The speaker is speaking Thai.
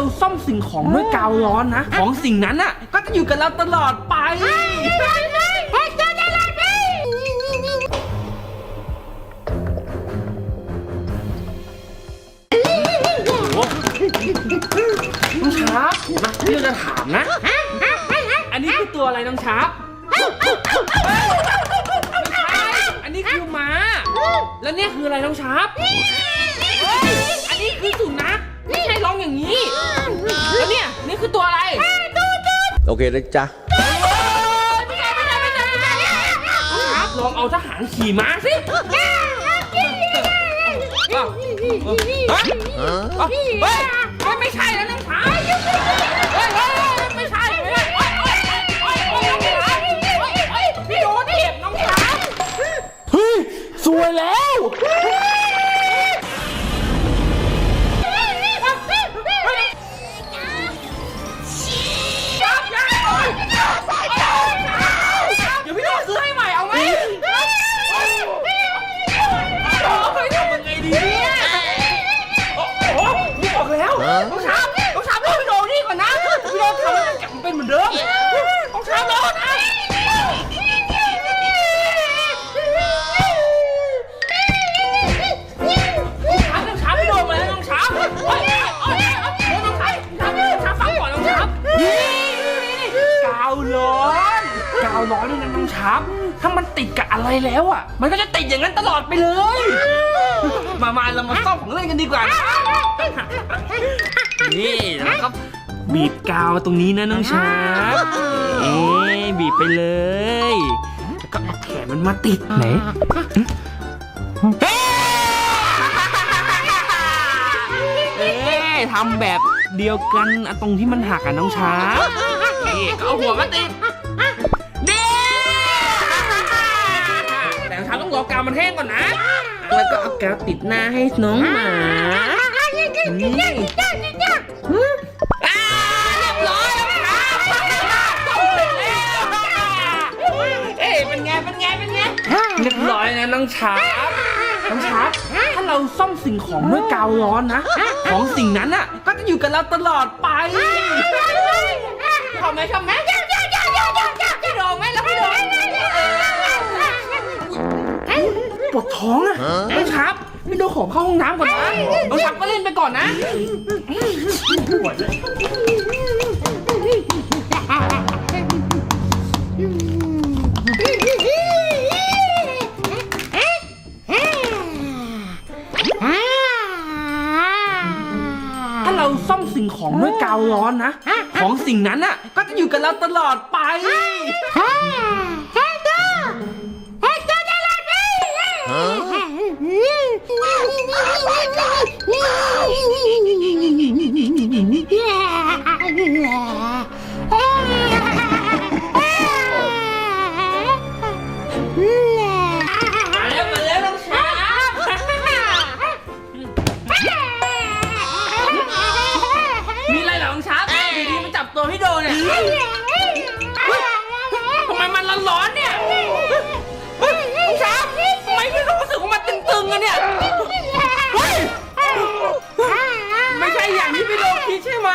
เราซ่อมสิ่งของด้วยกาวร้อนนะ ของสิ่งนั้นอะ ก็จะอยู่กับเราตลอดไป น้องชาร์ปมาพี่เราจะถามนะ อันนี้คือตัวอะไรน้องชาร์ปไม่ใช่อันนี้คือม้าแล้วเนี่ยคืออะไรน้องชาร์ป คือตัวอะไรโอเคนะจ๊ะไม่ใช่ไม่ใช่ไม่ใช่ไม่ใช่น้องชาร์ปลองเอาทหารขี่ม้าสิอ้าวฮะเฮ้ยเฮ้ยเฮ้ยไม่ใช่แล้วน้องชายเฮ้ยเฮ้ยไม่ใช่เฮ้ยเฮ้ยเฮ้ยเฮ้ยเฮ้ยน้องชายเฮ้ยเฮ้ยพี่โดนเจ็บน้องชายเฮ้ยสวยแล้วาวร้อนนี่นะน้องชามถ้ามันติดกับอะไรแล้วอะ มันก็จะติดอย่างนั้นตลอดไปเลย มามาเรามาซ่อมของเล่นกันดีกว่านะนี่แล้วก็บีบกาวตรงนี้นะน้องชาร์ปเอ๊ะบีบไปเลย แล้วก็เอาแขนมันมาติดไหนเฮ้เอ๊ะทำแบบเดียวกันอะตรงที่มันหักอะน้องชาร์ปนี่ก็เอาหัวมาติด ร์ปต้องรอกาวมันแห้งก่อนนะ แล้วก็เอากาวติดหน้าให้น้องหมานี่อ่าเรียบร้อยแล้วครับต้องเสร็จแล้วเอ้ยเป็นไงเป็นไงเป็นไงเรียบร้อยนะน้องชาร์ปน้องชาร์ปถ้าเราซ่อมสิ่งของด้วยกาวร้อนนะ ของสิ่งนั้นอะ ก็จะอยู่กับเราตลอดไปชอบไหมชอบไหม ปวดท้องอะน้องชาร์ปพี่โดงของเข้าห้องน้ำก่อนนะน้องชาร์ปก็เล่นไปก่อนนะถ้าเราซ่อมสิ่งของด้วยกาวร้อนนะ ของสิ่งนั้นอะ ก็จะอยู่กับเราตลอดไป มันร้อนๆเนี่ยเฮ้ยองช้าทำไมไม่รู้สึกว่ามันตึงๆอะเนี่ยไม่ใช่อย่างที่พี่โดนคิดใช่ไหม